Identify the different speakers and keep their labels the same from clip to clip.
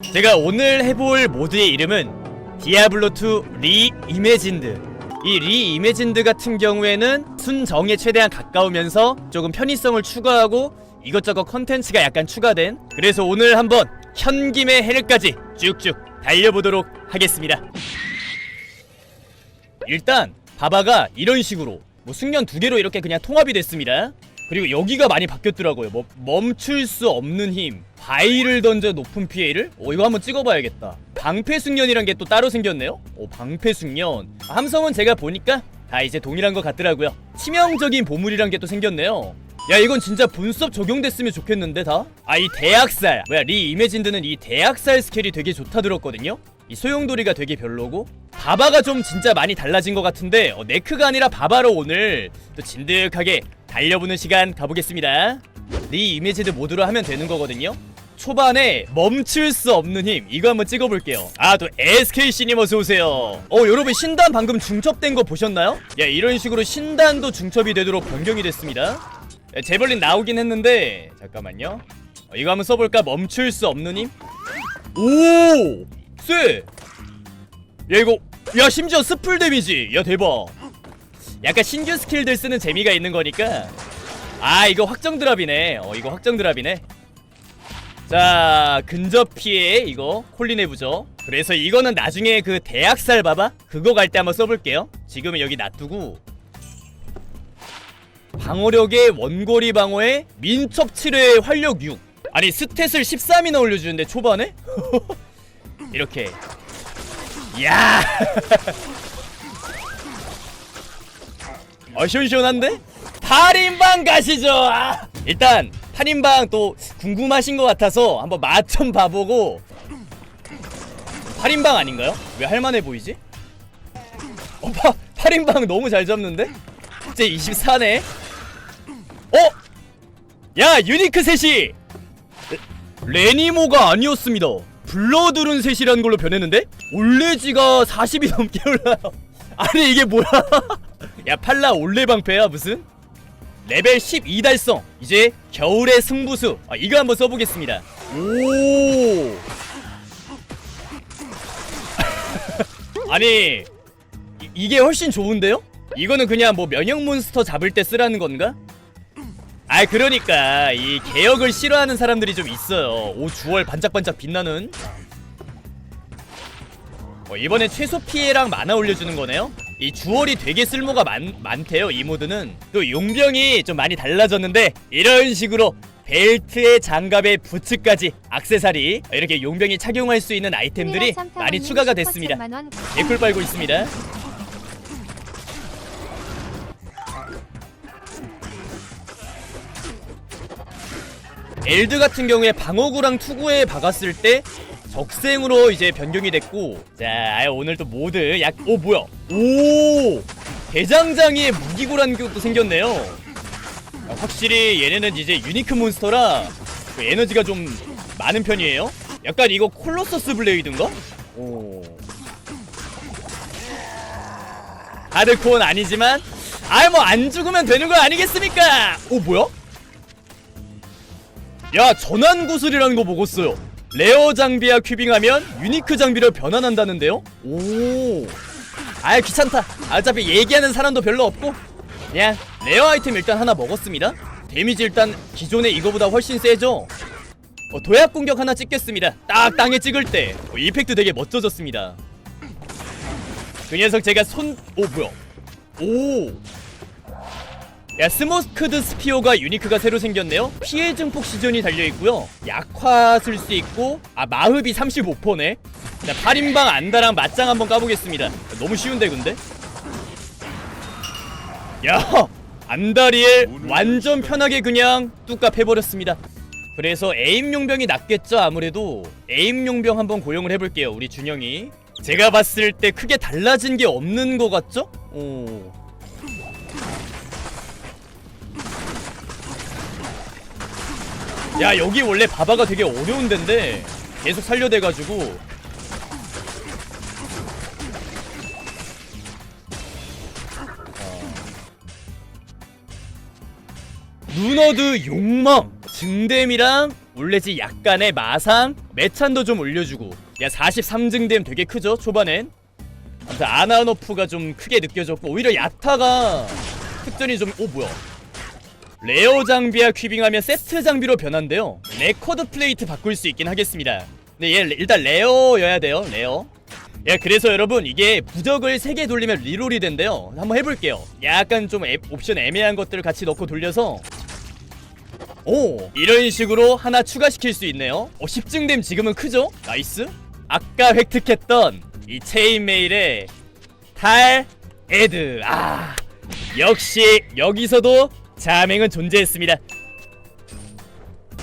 Speaker 1: 제가 오늘 해볼 모드의 이름은 디아블로2 리이매진드. 이 리이매진드 같은 경우에는 순정에 최대한 가까우면서 조금 편의성을 추가하고 이것저것 컨텐츠가 약간 추가된 그래서 오늘 한번 현김의 해를,까지 쭉쭉 달려보도록 하겠습니다. 일단 바바가 이런 식으로 뭐 숙련 두 개로 이렇게 그냥 통합이 됐습니다 그리고 여기가 많이 바뀌었더라고요. 뭐 멈출 수 없는 힘 바위를 던져 높은 피해를? 어 이거 한번 찍어봐야겠다. 방패 숙련이란 게 또 따로 생겼네요? 어 방패 숙련. 함성은 제가 보니까 다 이제 동일한 것 같더라고요. 치명적인 보물이란 게 또 생겼네요. 야 이건 진짜 분섭 적용됐으면 좋겠는데 다? 아 이 대학살. 뭐야 리 이매진드는 이 대학살 스킬이 되게 좋다 들었거든요? 이 소용돌이가 되게 별로고? 바바가 좀 진짜 많이 달라진 것 같은데 어, 네크가 아니라 바바로 오늘 또 진득하게 달려보는 시간 가보겠습니다. 리 이미지드 모드로 하면 되는 거거든요. 초반에 멈출 수 없는 힘 이거 한번 찍어볼게요. 아 또 SKC님 어서오세요. 어 여러분 신단 방금 중첩된 거 보셨나요? 야 이런 식으로 신단도 중첩이 되도록 변경이 됐습니다. 야, 제벌린 나오긴 했는데 잠깐만요. 어, 이거 한번 써볼까? 멈출 수 없는 힘? 오! 쎄! 야 이거 야 심지어 스풀 데미지! 야 대박 약간 신규 스킬들 쓰는 재미가 있는 거니까. 아 이거 확정 드랍이네. 어 이거 확정 드랍이네. 자 근접 피해 이거. 콜린 해보죠 그래서 이거는 나중에 그 대학살 봐봐. 그거 갈 때 한번 써볼게요. 지금은 여기 놔두고. 방어력에 원거리 방어에 민첩 7회 활력 6 아니 스탯을 13이나 올려주는데 초반에? 이렇게. 야 어, 시원시원한데? 8인방 가시죠! 아! 일단, 8인방 또 궁금하신 것 같아서 한번 맛 좀 봐보고 8인방 아닌가요? 왜 할만해 보이지? 어, 파, 8인방 너무 잘 잡는데? 이제 24네? 어? 야, 유니크 셋이! 레- 레니모가 아니었습니다. 블러드룬 셋이라는 걸로 변했는데? 올레지가 40이 넘게 올라요. 아니, 이게 뭐야? 야 팔라 올레 방패야 무슨? 레벨 12 달성. 이제 겨울의 승부수. 아, 이거 한번 써보겠습니다. 오! 아니 이, 이게 훨씬 좋은데요? 이거는 그냥 뭐 면역 몬스터 잡을 때 쓰라는 건가? 아 그러니까 이 개혁을 싫어하는 사람들이 좀 있어요. 오 주얼 반짝반짝 빛나는. 어, 이번에 최소 피해랑 만화 올려주는 거네요 이 주얼이 되게 쓸모가 많, 많대요 이 모드는. 또 용병이 좀 많이 달라졌는데 이런 식으로 벨트에 장갑에 부츠까지 악세사리 이렇게 용병이 착용할 수 있는 아이템들이 많이 추가가 됐습니다. 개꿀 빨고 있습니다. 엘드 같은 경우에 방어구랑 투구에 박았을 때 적생으로 이제 변경이 됐고 자 아예 오늘 또 모드 약 오 뭐야? 오! 대장장이의 무기고라는 것도 생겼네요. 아, 확실히 얘네는 이제 유니크 몬스터라 그 에너지가 좀 많은 편이에요. 약간 이거 콜로서스 블레이드인가? 오. 하드코어는 아니지만 아이 뭐 안 죽으면 되는 거 아니겠습니까? 오 뭐야? 야 전환 구슬이라는 거 먹었어요 레어 장비와 큐빙하면 유니크 장비로 변환한다는데요? 오. 아 귀찮다. 어차피 얘기하는 사람도 별로 없고 그냥 레어 아이템 일단 하나 먹었습니다. 데미지 일단 기존의 이거보다 훨씬 세죠? 어, 도약 공격 하나 찍겠습니다. 딱 땅에 찍을 때 어, 이펙트 되게 멋져졌습니다. 그 녀석 제가 손... 오 뭐야? 오. 야 스모크드 스피어가 유니크가 새로 생겼네요. 피해 증폭 시전이 달려있고요. 약화 쓸 수 있고 아 마흡이 35%네. 자 8인방 안다랑 맞짱 한번 까보겠습니다. 너무 쉬운데 근데? 야 안다리엘 완전 편하게 그냥 뚝갑 해버렸습니다. 그래서 에임 용병이 낫겠죠 아무래도. 에임 용병 한번 고용을 해볼게요 우리 준영이. 제가 봤을 때 크게 달라진 게 없는 것 같죠? 오 야 여기 원래 바바가 되게 어려운 데인데 계속 살려대가지고. 어. 루너드 욕망. 증댐이랑 올레지 약간의 마상 매찬도 좀 올려주고. 야 43증댐 되게 크죠 초반엔? 아무튼 아나노프가 좀 크게 느껴졌고 오히려 야타가 특전이 좀오 뭐야 레어 장비와 퀴빙하면 세트 장비로 변한대요. 레코드 플레이트 바꿀 수 있긴 하겠습니다. 근데 얘 일단 레어여야 돼요 레어. 야 그래서 여러분 이게 부적을 3개 돌리면 리롤이 된대요. 한번 해볼게요. 약간 좀 애- 옵션 애매한 것들을 같이 넣고 돌려서. 오 이런 식으로 하나 추가시킬 수 있네요. 어 10증댐 지금은 크죠? 나이스. 아까 획득했던 이 체인메일의 탈 에드. 아 역시 여기서도 자맹은 존재했습니다.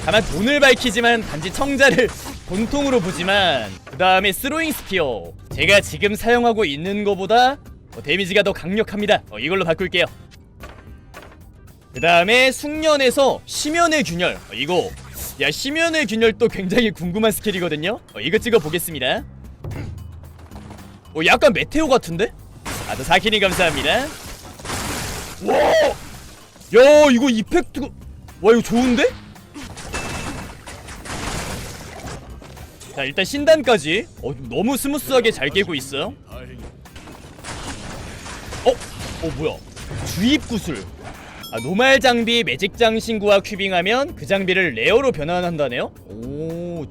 Speaker 1: 다만 돈을 밝히지만 단지 청자를 본통으로 보지만 그 다음에 스로잉 스피어. 제가 지금 사용하고 있는 거보다 어, 데미지가 더 강력합니다. 어, 이걸로 바꿀게요. 그 다음에 숙련에서 심연의 균열. 어, 이거 야 심연의 균열도 굉장히 궁금한 스킬이거든요. 어, 이거 찍어 보겠습니다. 어 약간 메테오 같은데? 아또 사키니 감사합니다. 와! 야 이거 이펙트가 와 이거 좋은데? 자 일단 신단까지 어 너무 스무스하게 잘 깨고 있어요 어? 어 뭐야 주입 구슬 아 노말 장비 매직 장 신구와 큐빙하면 그 장비를 레어로 변환한다네요 오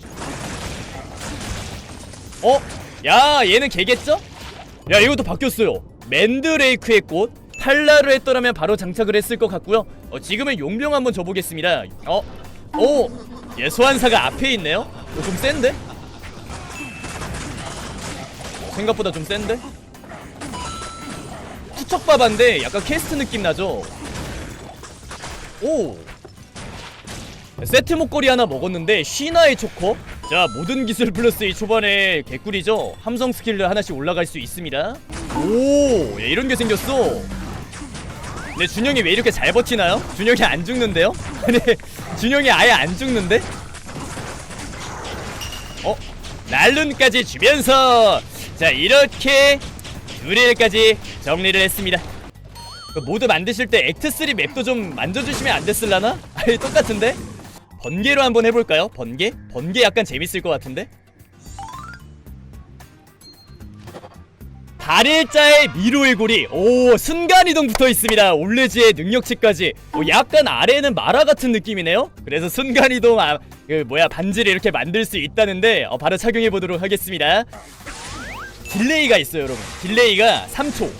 Speaker 1: 어? 야 얘는 개겠죠? 야 이것도 바뀌었어요 맨드레이크의 꽃 탈라를 했더라면 바로 장착을 했을 것 같고요 어, 지금은 용병 한번 줘보겠습니다 어? 오! 예 소환사가 앞에 있네요 어, 좀 센데? 생각보다 좀 센데? 투척바반데 약간 캐스트 느낌 나죠? 오! 세트 목걸이 하나 먹었는데 쉬나의 초커 자 모든 기술 플러스 이 초반에 개꿀이죠 함성 스킬을 하나씩 올라갈 수 있습니다 오 야, 이런 게 생겼어 근데 준영이 왜 이렇게 잘 버티나요? 준영이 안 죽는데요? 아니 준영이 아예 안 죽는데? 어? 날룬까지 주면서 자 이렇게 듀레일까지 정리를 했습니다 그 모드 만드실 때 액트3 맵도 좀 만져주시면 안 됐을라나? 아니 똑같은데? 번개로 한번 해볼까요? 번개? 번개 약간 재밌을 것 같은데? 발일자의 미로의 고리 오 순간이동 붙어있습니다. 올레지의 능력치까지. 오, 약간 아래에는 마라 같은 느낌이네요? 그래서 순간이동 아, 그 뭐야 반지를 이렇게 만들 수 있다는데 어, 바로 착용해보도록 하겠습니다. 딜레이가 있어요 여러분. 딜레이가 3초.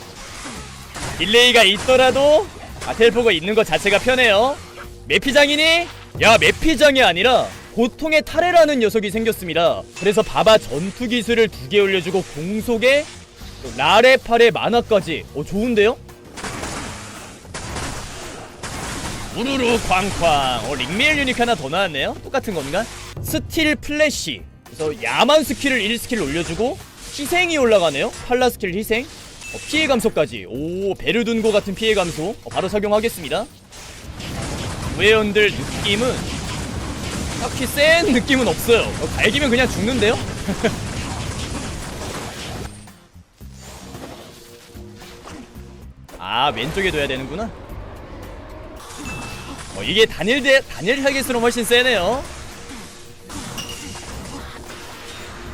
Speaker 1: 딜레이가 있더라도 아 텔포가 있는 것 자체가 편해요. 메피장이니? 야 메피장이 아니라 보통의 타레라는 녀석이 생겼습니다. 그래서 바바 전투 기술을 두 개 올려주고 공속에 또 라레팔의 만화까지. 어 좋은데요? 우르르 쾅쾅. 어 링메일 유닉 하나 더 나왔네요. 똑같은 건가? 스틸 플래시. 그래서 야만 스킬을 1스킬 올려주고 희생이 올라가네요. 팔라 스킬 희생. 어, 피해 감소까지. 오 베르둔고 같은 피해 감소. 어, 바로 착용하겠습니다. 구회원들 느낌은 딱히 센 느낌은 없어요. 어, 갈기면 그냥 죽는데요? 아 왼쪽에 둬야 되는구나. 어, 이게 단일 대 단일 타겟으로 훨씬 세네요.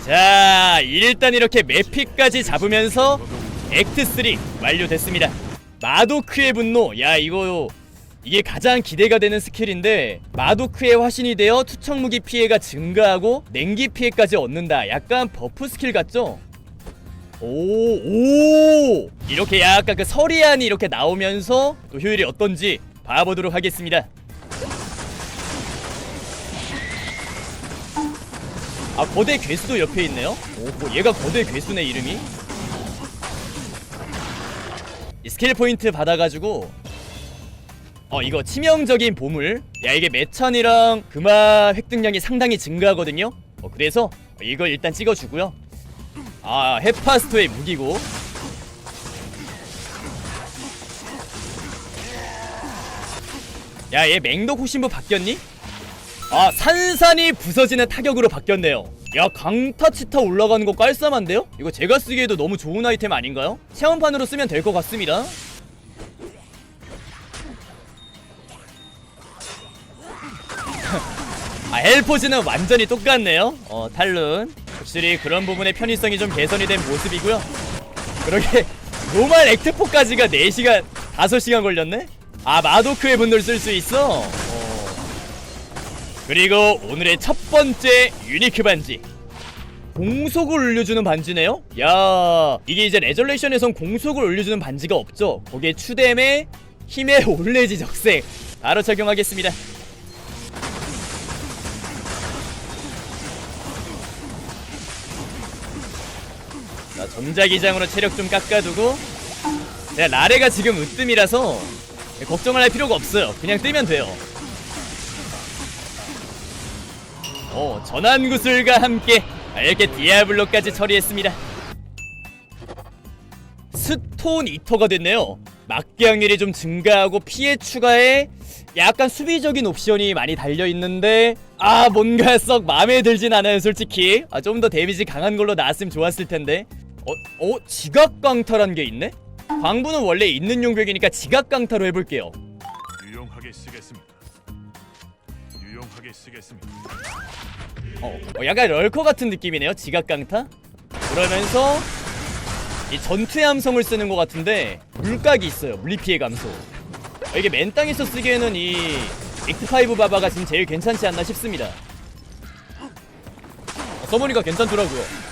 Speaker 1: 자 일단 이렇게 메피까지 잡으면서 액트 3 완료됐습니다. 마도크의 분노. 야 이거 이게 가장 기대가 되는 스킬인데 마도크의 화신이 되어 투척 무기 피해가 증가하고 냉기 피해까지 얻는다. 약간 버프 스킬 같죠? 오, 오! 이렇게 약간 그 서리안이 이렇게 나오면서 또 효율이 어떤지 봐보도록 하겠습니다. 아, 거대 괴수도 옆에 있네요? 오, 뭐 얘가 거대 괴수네, 이름이. 이 스킬 포인트 받아가지고 어 이거 치명적인 보물 야 이게 매천이랑 금화 획득량이 상당히 증가하거든요 어 그래서 이걸 일단 찍어주고요 아 헤파스토의 무기고 야 얘 맹독 호신부 바뀌었니? 아 산산이 부서지는 타격으로 바뀌었네요 야 강타치타 올라가는 거 깔쌈한데요? 이거 제가 쓰기에도 너무 좋은 아이템 아닌가요? 체험판으로 쓰면 될 것 같습니다 헬포즈는 완전히 똑같네요 어 탈룬 확실히 그런 부분의 편의성이 좀 개선이 된 모습이고요 그러게 노말 액트포까지가 4시간 5시간 걸렸네? 아 마도크의 분노를 쓸 수 있어? 어. 그리고 오늘의 첫 번째 유니크 반지 공속을 올려주는 반지네요? 야 이게 이제 레졸레이션에선 공속을 올려주는 반지가 없죠 거기에 추뎀의 힘의 올레지 적색 바로 적용하겠습니다 전자기장으로 체력 좀 깎아두고 자 라레가 지금 으뜸이라서 걱정을 할 필요가 없어요. 그냥 뜨면 돼요. 어 전환구슬과 함께 이렇게 디아블로까지 처리했습니다. 스톤 이터가 됐네요. 막기 확률이 좀 증가하고 피해 추가에 약간 수비적인 옵션이 많이 달려있는데 아 뭔가 썩 마음에 들진 않아요 솔직히. 아, 좀 더 데미지 강한 걸로 나왔으면 좋았을 텐데 어? 어? 지각 강타란 게 있네? 광부는 원래 있는 용벽이니까 지각 강타로 해볼게요
Speaker 2: 유용하게 쓰겠습니다. 유용하게 쓰겠습니다.
Speaker 1: 어, 어, 약간 럴커 같은 느낌이네요. 지각 강타. 그러면서 이 전투의 함성을 쓰는 것 같은데 물각이 있어요. 물리 피해 감소. 어, 이게 맨 땅에서 쓰기에는 이 액트5 바바가 지금 제일 괜찮지 않나 싶습니다. 어, 써보니까 괜찮더라고요.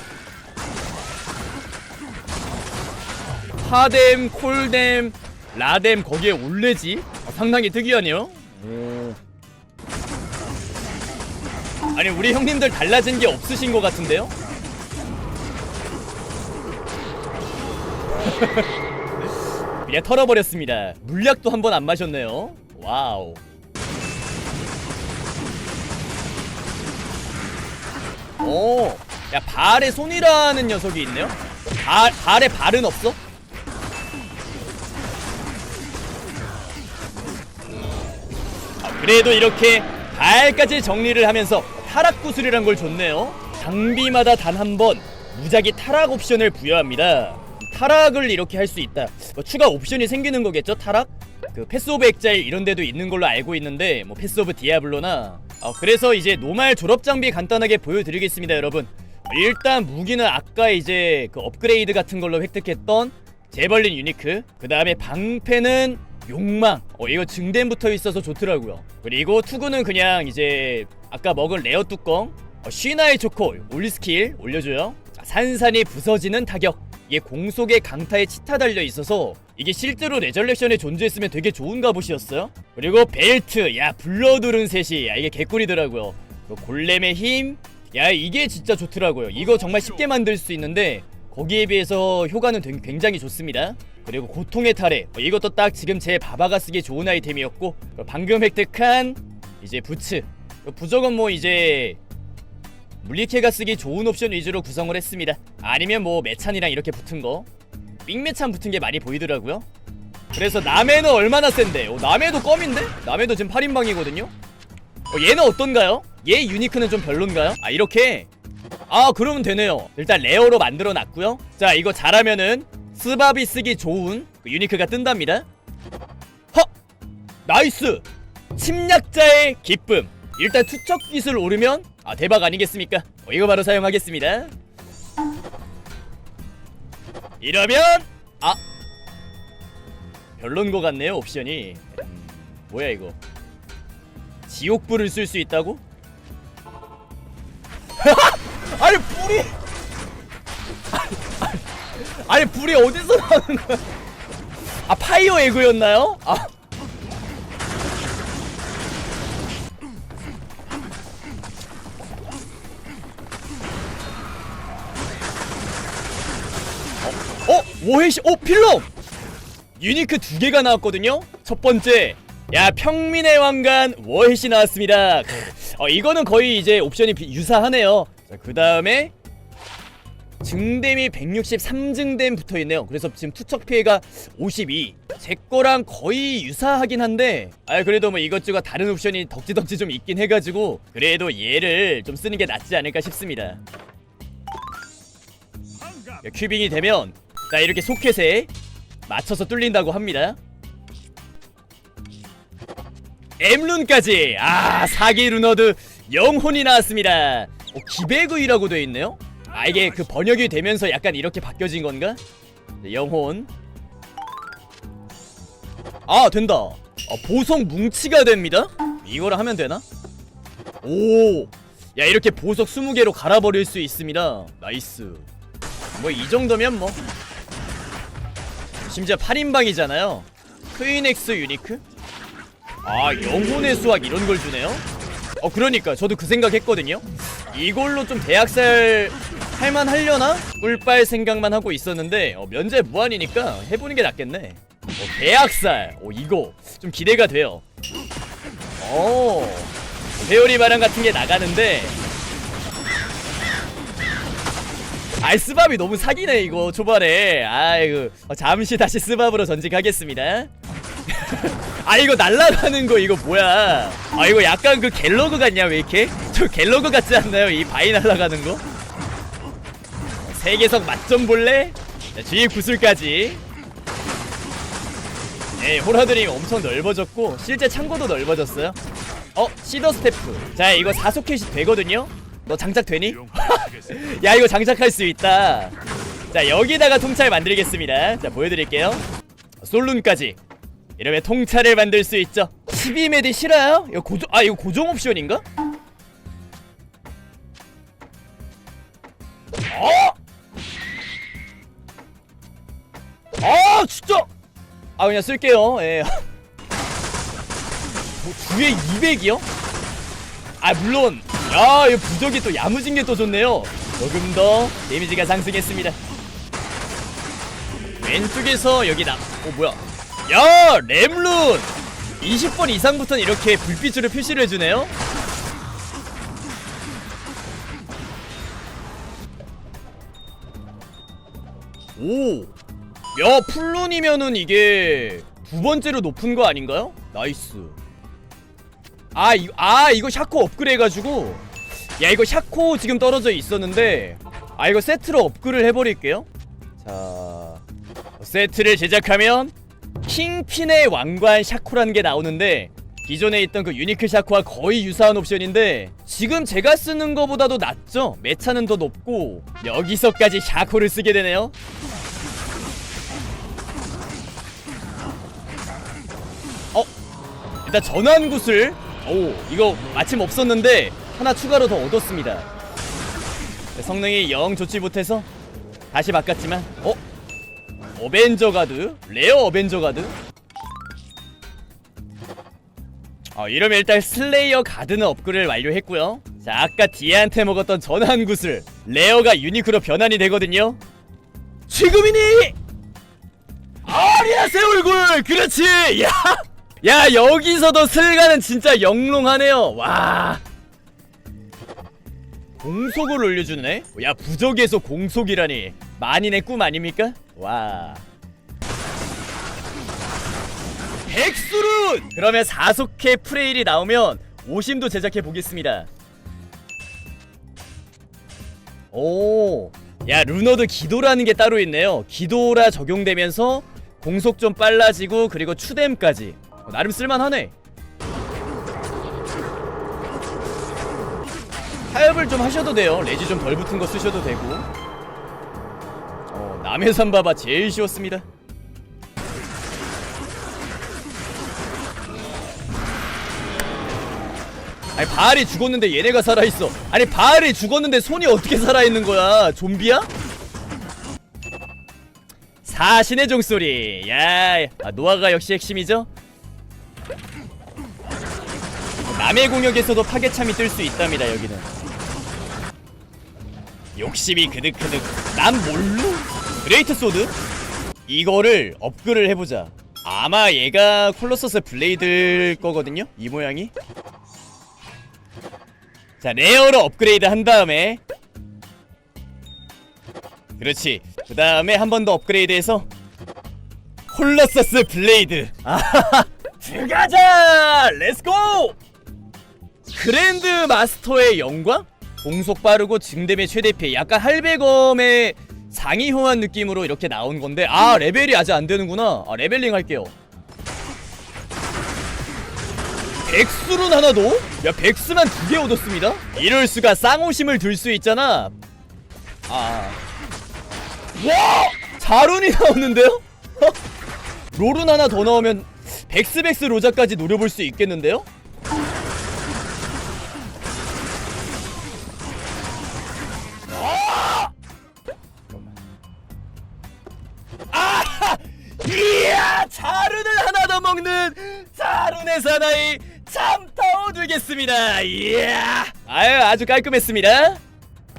Speaker 1: 하뎀, 콜뎀, 라뎀 거기에 올레지 어, 상당히 특이하네요. 아니 우리 형님들 달라진 게 없으신 것 같은데요? 그냥 털어버렸습니다. 물약도 한 번 안 마셨네요. 와우. 오, 야 발에 손이라는 녀석이 있네요. 발 발에 발은 없어? 그래도 이렇게 발까지 정리를 하면서 타락 구슬이란 걸 줬네요. 장비마다 단 한 번 무작위 타락 옵션을 부여합니다. 타락을 이렇게 할 수 있다. 뭐 추가 옵션이 생기는 거겠죠? 타락? 그 패스 오브 엑자일 이런 데도 있는 걸로 알고 있는데 뭐 패스 오브 디아블로나 어, 그래서 이제 노말 졸업 장비 간단하게 보여드리겠습니다, 여러분. 일단 무기는 아까 이제 그 업그레이드 같은 걸로 획득했던 제벌린 유니크 그 다음에 방패는 욕망. 어 이거 증된 붙어 있어서 좋더라고요. 그리고 투구는 그냥 이제 아까 먹은 레어 뚜껑 어, 쉬나의 초코 올스킬 올려줘요. 자, 산산이 부서지는 타격. 이게 공속의 강타에 치타 달려 있어서 이게 실제로 레절렉션에 존재했으면 되게 좋은 갑옷이었어요. 그리고 벨트. 야 블러드른 셋이. 야 이게 개꿀이더라고요. 그 골렘의 힘. 야 이게 진짜 좋더라고요. 이거 정말 쉽게 만들 수 있는데 거기에 비해서 효과는 되- 굉장히 좋습니다. 그리고 고통의 탈해 어, 이것도 딱 지금 제 바바가 쓰기 좋은 아이템이었고 그 방금 획득한 이제 부츠 그 부적은 뭐 이제 물리캐가 쓰기 좋은 옵션 위주로 구성을 했습니다. 아니면 뭐 매찬이랑 이렇게 붙은 거 빅매찬 붙은 게 많이 보이더라고요. 그래서 남해는 얼마나 센데? 어, 남해도 껌인데? 남해도 지금 8인방이거든요? 어, 얘는 어떤가요? 얘 유니크는 좀 별론가요? 아 이렇게 아 그러면 되네요. 일단 레어로 만들어 놨고요. 자 이거 잘하면은 스바비 쓰기 좋은 그 유니크가 뜬답니다. 허! 나이스! 침략자의 기쁨. 일단 투척 기술 오르면 아 대박 아니겠습니까? 어, 이거 바로 사용하겠습니다. 이러면 아! 별론 거 같네요 옵션이. 음, 뭐야 이거? 지옥불을 쓸 수 있다고? 아니 불이 아니, 아니 불이 어디서 나오는 거야? 아 파이어 에그였나요? 아 어? 어? 워해시 어 필름 유니크 두 개가 나왔거든요. 첫 번째, 야 평민의 왕관 워햇이 나왔습니다. 어 이거는 거의 이제 옵션이 비- 유사하네요. 그 다음에 증댐이 163증댐 붙어 있네요. 그래서 지금 투척 피해가 52. 제 거랑 거의 유사하긴 한데, 아 그래도 뭐 이것저것 다른 옵션이 덕지덕지 좀 있긴 해가지고 그래도 얘를 좀 쓰는 게 낫지 않을까 싶습니다. 야, 큐빙이 되면 자 이렇게 소켓에 맞춰서 뚫린다고 합니다. 엠룬까지 아 사기 루너드 영혼이 나왔습니다 어, 기백의라고 되어 있네요 아 이게 그 번역이 되면서 약간 이렇게 바뀌어진 건가? 네, 영혼 아 된다 아, 보석 뭉치가 됩니다 이거를 하면 되나? 오! 야 이렇게 보석 20개로 갈아버릴 수 있습니다 나이스 뭐 이 정도면 뭐 심지어 8인방이잖아요 크이넥스 유니크? 아 영혼의 수학 이런 걸 주네요? 어 그러니까 저도 그 생각 했거든요 이걸로 좀 대학살 할만 하려나? 꿀빨 생각만 하고 있었는데 어, 면제 무한이니까 해보는 게 낫겠네. 어, 대학살! 어 이거 좀 기대가 돼요. 어 배우리 바람 같은 게 나가는데. 아 스밥이 너무 사기네 이거 초반에. 아이고 어, 잠시 다시 스밥으로 전직하겠습니다 아 이거 날라가는 거 이거 뭐야? 아 이거 약간 그 갤러그 같냐 왜 이렇게? 저 갤러그 같지 않나요? 이 바위 날라가는 거? 세계석 맛 좀 볼래? 자, 뒤에 구슬까지. 네 호라드림 엄청 넓어졌고 실제 창고도 넓어졌어요. 어 시더 스태프. 자 이거 사소켓이 되거든요? 너 장착 되니?
Speaker 2: 이용하겠습니다.
Speaker 1: 야 이거 장착할 수 있다. 자 여기다가 통찰 만들겠습니다. 자 보여드릴게요. 솔룬까지 이러면 통찰을 만들 수 있죠. 12메디 싫어요? 이거 고정 아 이거 고정 옵션인가? 어? 아 진짜! 아 그냥 쓸게요. 예. 뭐, 주에 200이요? 아 물론. 야 이거 부적이 또 야무진 게 또 좋네요. 조금 더 데미지가 상승했습니다. 왼쪽에서 여기 나.. 어 뭐야 야 램룬 20번 이상부터는 이렇게 불빛으로 표시를 해주네요 오! 야 풀룬이면은 이게 두 번째로 높은 거 아닌가요? 나이스 아 이거 아 이거 샤코 업그레이드 해가지고 야 이거 샤코 지금 떨어져 있었는데 아 이거 세트로 업그레이드 해버릴게요 자 세트를 제작하면 킹핀의 왕관 샤코라는 게 나오는데 기존에 있던 그 유니크 샤코와 거의 유사한 옵션인데 지금 제가 쓰는 거보다도 낫죠? 매차는 더 높고 여기서까지 샤코를 쓰게 되네요. 어? 일단 전환 구슬? 오 이거 마침 없었는데 하나 추가로 더 얻었습니다. 네, 성능이 영 좋지 못해서 다시 바꿨지만 어? 어벤져 가드? 레어 어벤져 가드? 어 이러면 일단 슬레이어 가드는 업그레이드 완료했고요 자 아까 디에한테 먹었던 전환 구슬 레어가 유니크로 변환이 되거든요 지금이니! 아리아세 얼굴! 그렇지! 야! 야 여기서도 슬가는 진짜 영롱하네요 와 공속을 올려주네 야 부적에서 공속이라니 만인의 꿈 아닙니까? 와 백수룬! 그러면 사속회 프레일이 나오면 오심도 제작해 보겠습니다 오, 야 루너도 기도라는 게 따로 있네요. 기도라 적용되면서 공속 좀 빨라지고 그리고 추뎀까지 어, 나름 쓸만하네. 타협을 좀 하셔도 돼요. 레지 좀 덜 붙은 거 쓰셔도 되고. 어, 남의 산 봐봐 제일 쉬웠습니다. 아니 바알이 죽었는데 얘네가 살아있어. 아니 바알이 죽었는데 손이 어떻게 살아있는 거야? 좀비야? 사신의 종소리. 야 아, 노아가 역시 핵심이죠? 남의 공역에서도 파괴참이 뜰 수 있답니다 여기는 욕심이 그득그득. 난 뭘로? 그레이트 소드? 이거를 업글을 해보자. 아마 얘가 콜로서스 블레이드일 거거든요 이 모양이. 자 레어로 업그레이드 한 다음에. 그렇지. 그 다음에 한 번 더 업그레이드해서 콜러서스 블레이드. 아하하 들어가자! 렛츠고 그랜드 마스터의 영광? 공속 빠르고 증dem의 최대 피해 약간 할배검의 호환 느낌으로 이렇게 나온 건데 아 레벨이 아직 안 되는구나 아 레벨링 할게요 백수룬 하나 더? 야 백수만 두 개 얻었습니다 이럴 수가 쌍호심을 들 수 있잖아 아 와! 자룬이 나오는데요? 롤은 하나 더 나오면 백스백스 로자까지 노려볼 수 있겠는데요? 먹는 자룬의 사나이 참타오 되겠습니다. 이야! 아유 아주 깔끔했습니다.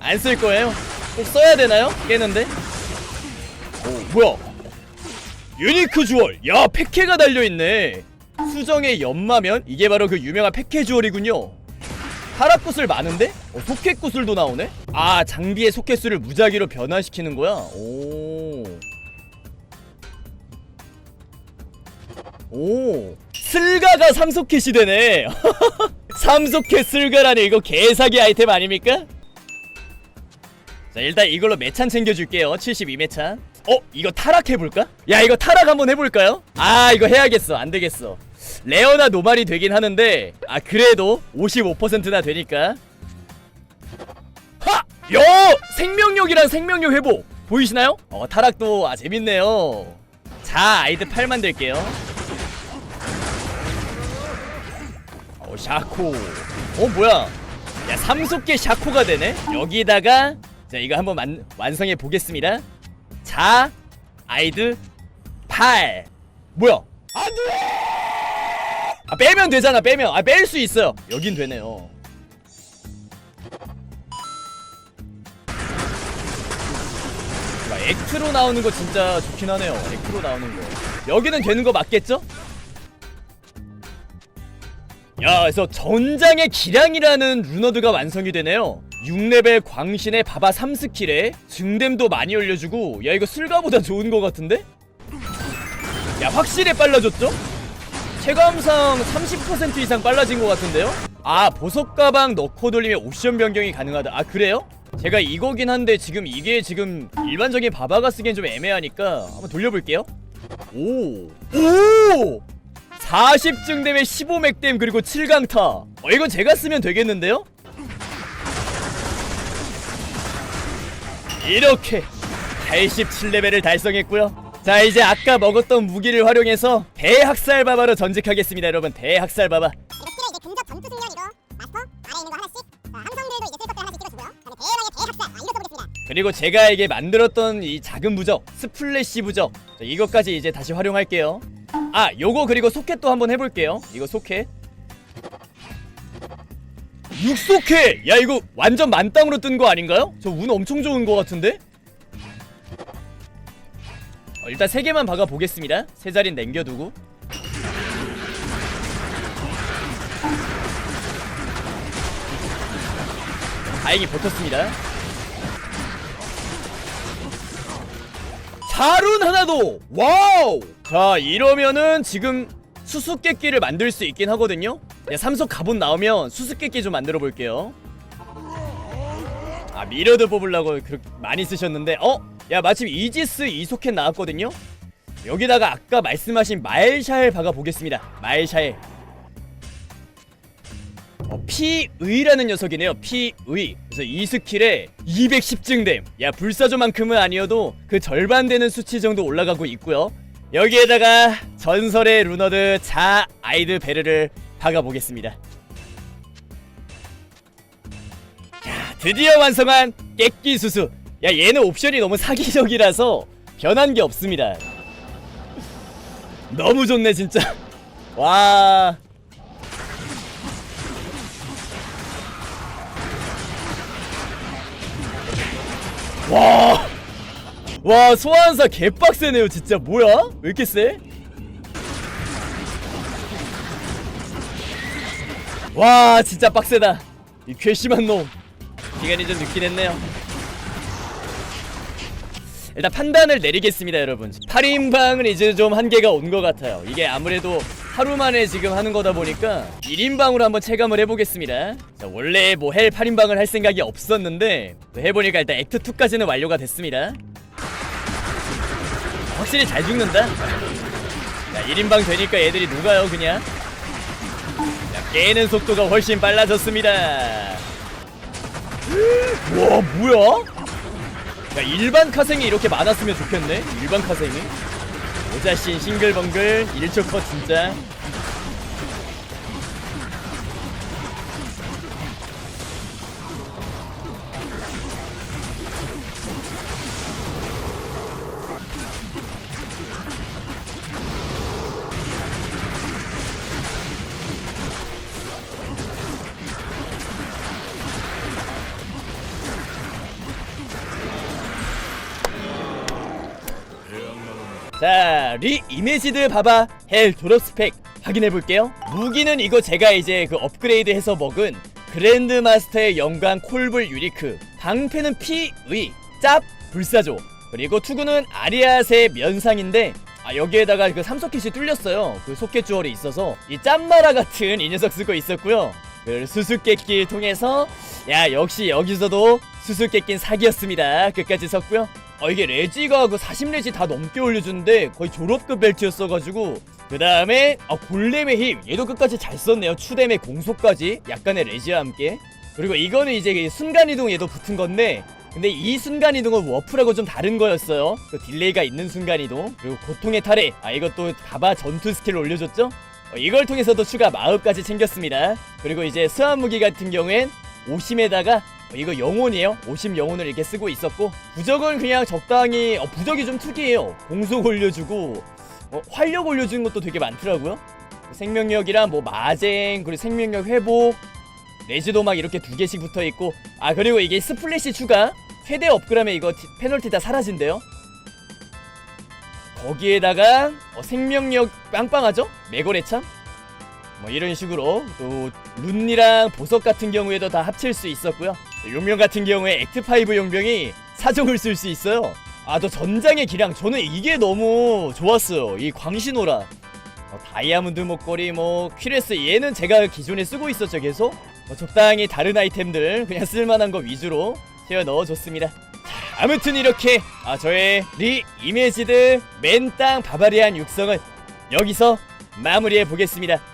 Speaker 1: 안 쓸 거예요. 꼭 써야 되나요? 깨는데? 오 뭐야? 유니크 주얼. 야 패케가 달려 있네. 수정의 연마면 이게 바로 그 유명한 패케 주얼이군요. 타락구슬 많은데? 어, 소켓구슬도 나오네? 아 장비의 소켓수를 무작위로 변화시키는 거야? 오. 오. 슬가가 삼소켓이 되네. 삼소켓 슬가라니 이거 개사기 아이템 아닙니까? 자 일단 이걸로 매찬 챙겨줄게요 72매찬 어? 이거 타락해볼까? 야 이거 타락 한번 해볼까요? 아 이거 해야겠어 안되겠어 레어나 노말이 되긴 하는데 아 그래도 55%나 되니까 하! 요! 생명력이랑 생명력 회복 보이시나요? 어 타락도 아 재밌네요 자 아이드 8 만들게요 어 샤코. 어 뭐야? 야 삼속계 샤코가 되네? 여기다가 자 이거 한번 만, 완성해 보겠습니다. 자 아이드 8 뭐야? 안돼! 아 빼면 되잖아 빼면. 아 뺄 수 있어요. 여긴 되네요. 야, 액트로 나오는 거 진짜 좋긴 하네요. 액트로 나오는 거. 여기는 되는 거 맞겠죠? 야, 그래서 전장의 기량이라는 루너드가 완성이 되네요. 6레벨 광신의 바바 3스킬에 증댐도 많이 올려주고 야 이거 술가보다 좋은 것 같은데? 야 확실히 빨라졌죠? 체감상 30% 이상 빨라진 것 같은데요? 아 보석 가방 넣고 돌리면 옵션 변경이 가능하다 아 그래요? 제가 이거긴 한데 지금 이게 지금 일반적인 바바가 쓰기엔 좀 애매하니까 한번 돌려볼게요 오! 오! 40증 댐에 15맥댐 그리고 7강타. 어 이건 제가 쓰면 되겠는데요? 이렇게 87레벨을 달성했고요. 자 이제 아까 먹었던 무기를 활용해서 대학살바바로 전직하겠습니다 여러분. 대학살바바.
Speaker 3: 아,
Speaker 1: 그리고 제가 이게 만들었던 이 작은 부적 스플래시 부적 자, 이것까지 이제 다시 활용할게요 아 요거 그리고 소켓도 한번 해볼게요. 이거 소켓 육소켓! 야 이거 완전 만땅으로 뜬 거 아닌가요? 저 운 엄청 좋은 거 같은데? 어, 일단 세 개만 박아 보겠습니다. 세 자리는 남겨두고. 다행히 버텼습니다. 자룬 하나도! 와우 자 이러면은 지금 수수께끼를 만들 수 있긴 하거든요. 야, 삼석 갑옷 나오면 수수께끼 좀 만들어 볼게요. 아 미러드 뽑으려고 그렇게 많이 쓰셨는데 어? 야 마침 이지스 이소켓 나왔거든요? 여기다가 아까 말씀하신 마엘샤엘 박아 보겠습니다. 마엘샤엘. 어, 피의라는 녀석이네요 피의. 그래서 이 스킬에 210증됨 야 불사조만큼은 아니어도 그 절반 되는 수치 정도 올라가고 있고요 여기에다가 전설의 루너드 자 아이드 베르를 박아보겠습니다. 야 드디어 완성한 깨끼 수수. 야 얘는 옵션이 너무 사기적이라서 변한 게 없습니다. 너무 좋네 진짜. 와. 와, 와 소환사 개빡세네요 진짜. 뭐야? 왜 이렇게 세? 와 진짜 빡세다. 이 괘씸한 놈. 기간이 좀 늦긴 했네요. 일단 판단을 내리겠습니다 여러분. 8인방은 이제 좀 한계가 온 것 같아요. 이게 아무래도 하루 만에 지금 하는 거다 보니까 1인방으로 한번 체감을 해보겠습니다. 자, 원래 뭐 헬 8인방을 할 생각이 없었는데 또 해보니까 일단 액트 2까지는 완료가 됐습니다 확실히 잘 죽는다 자 1인방 되니까 애들이 녹아요 그냥 야 깨는 속도가 훨씬 빨라졌습니다. 와 뭐야? 야 일반 카생이 이렇게 많았으면 좋겠네. 일반 카생이. 오자신 싱글벙글 1초 컷 진짜. 리 이미지드 봐봐. 헬 졸업 스펙 확인해 볼게요. 무기는 이거 제가 이제 그 업그레이드 해서 먹은 그랜드 마스터의 영광 콜불 유리크. 방패는 피의 짭 불사조. 그리고 투구는 아리아스의 면상인데 아 여기에다가 그 삼소켓이 뚫렸어요. 그 소켓 주얼이 있어서 이 짬마라 같은 이 녀석 쓰고 있었고요. 그 수수께끼를 통해서 야 역시 여기서도 수수께끼는 사기였습니다. 끝까지 섰고요. 어 이게 레지가 그 40레지 다 넘게 올려주는데 거의 졸업급 벨트였어가지고 그 다음에 아 골렘의 힘. 얘도 끝까지 잘 썼네요. 추뎀의 공속까지. 약간의 레지와 함께. 그리고 이거는 이제 그 순간이동 얘도 붙은 건데 근데 이 순간이동은 워프라고 좀 다른 거였어요. 그 딜레이가 있는 순간이동. 그리고 고통의 탈해 아 이것도 봐봐 전투 스킬 올려줬죠? 어, 이걸 통해서도 추가 마법까지 챙겼습니다. 그리고 이제 수환 무기 같은 경우엔 오심에다가 어, 이거 영혼이에요. 50 영혼을 이렇게 쓰고 있었고 부적은 그냥 적당히 어, 부적이 좀 특이해요. 공속 올려주고 어, 활력 올려주는 것도 되게 많더라고요. 생명력이랑 뭐 마쟁 그리고 생명력 회복 레지도 막 이렇게 두 개씩 붙어 있고 아 그리고 이게 스플래시 추가 최대 업그라면 이거 티- 페널티 다 사라진대요. 거기에다가 어, 생명력 빵빵하죠? 메고레참 뭐 이런 식으로 또 룬이랑 보석 같은 경우에도 다 합칠 수 있었고요. 용병 같은 경우에 액트5 용병이 사종을 쓸 수 있어요. 아, 저 전장의 기량 저는 이게 너무 좋았어요. 이 광신호라. 어, 다이아몬드 목걸이 뭐 퀴레스 얘는 제가 기존에 쓰고 있었죠 계속. 뭐 적당히 다른 아이템들 그냥 쓸만한 거 위주로 채워 넣어줬습니다. 자, 아무튼 이렇게 아 저의 리 이메지드 맨땅 바바리안 육성을 여기서 마무리해 보겠습니다.